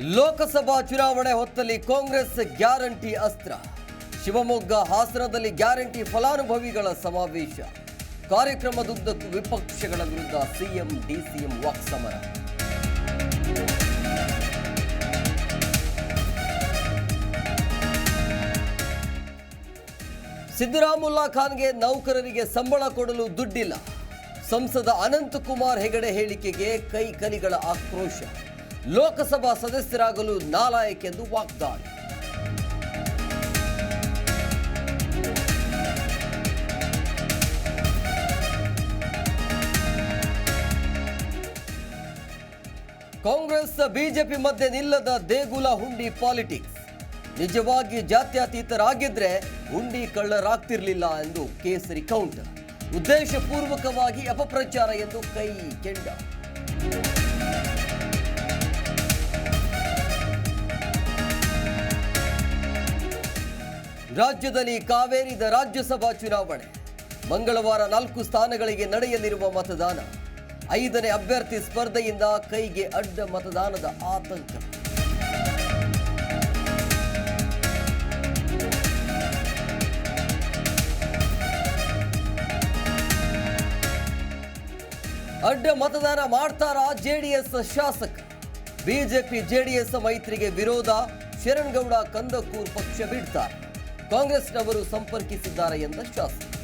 ಲೋಕಸಭಾ ಚುನಾವಣೆ ಹೊತ್ತಲ್ಲಿ ಕಾಂಗ್ರೆಸ್ ಗ್ಯಾರಂಟಿ ಅಸ್ತ್ರ. ಶಿವಮೊಗ್ಗ ಹಾಸನದಲ್ಲಿ ಗ್ಯಾರಂಟಿ ಫಲಾನುಭವಿಗಳ ಸಮಾವೇಶ. ಕಾರ್ಯಕ್ರಮದುದ್ದಕ್ಕೂ ವಿಪಕ್ಷಗಳ ವಿರುದ್ಧ ಸಿಎಂ, ಡಿಸಿಎಂ ವಾಕ್ಸಮರ ಸಿದ್ದರಾಮುಲ್ಲಾ ಖಾನ್ಗೆ ನೌಕರರಿಗೆ ಸಂಬಳ ಕೊಡಲು ದುಡ್ಡಿಲ್ಲ. ಸಂಸದ ಅನಂತಕುಮಾರ್ ಹೆಗಡೆ ಹೇಳಿಕೆಗೆ ಕೈ ಕಲಿಗಳ ಆಕ್ರೋಶ. ಲೋಕಸಭಾ ಸದಸ್ಯರಾಗಲು ನಾಲಾಯಕೆಂದು ವಾಗ್ದಾಳಿ. ಕಾಂಗ್ರೆಸ್ ಬಿಜೆಪಿ ಮಧ್ಯೆ ನಿಲ್ಲದ ದೇಗುಲ ಹುಂಡಿ ಪಾಲಿಟಿಕ್ಸ್. ನಿಜವಾಗಿ ಜಾತ್ಯತೀತರಾಗಿದ್ರೆ ಹುಂಡಿ ಕಳ್ಳರಾಗ್ತಿರ್ಲಿಲ್ಲ ಎಂದು ಕೇಸರಿ ಕೌಂಟರ್. ಉದ್ದೇಶಪೂರ್ವಕವಾಗಿ ಅಪಪ್ರಚಾರ ಎಂದು ಕೈ ಕೆಂಡ. ರಾಜ್ಯದಲ್ಲಿ ಕಾವೇರಿದ ರಾಜ್ಯಸಭಾ ಚುನಾವಣೆ. ಮಂಗಳವಾರ ನಾಲ್ಕು ಸ್ಥಾನಗಳಿಗೆ ನಡೆಯಲಿರುವ ಮತದಾನ. ಐದನೇ ಅಭ್ಯರ್ಥಿ ಸ್ಪರ್ಧೆಯಿಂದ ಕೈಗೆ ಅಡ್ಡ ಮತದಾನದ ಆತಂಕ. ಅಡ್ಡ ಮತದಾನ ಮಾಡ್ತಾರಾ ಜೆಡಿಎಸ್ ಶಾಸಕ. ಬಿಜೆಪಿ ಜೆಡಿಎಸ್ ಮೈತ್ರಿಗೆ ವಿರೋಧ. ಶರಣ್ಗೌಡ ಕಂದಕೂರ್ ಪಕ್ಷ ಬಿಡ್ತಾರೆ ಕಾಂಗ್ರೆಸ್ನವರು ಸಂಪರ್ಕಿಸಿದ್ದಾರೆ ಎಂದ ಶಾಸಕ.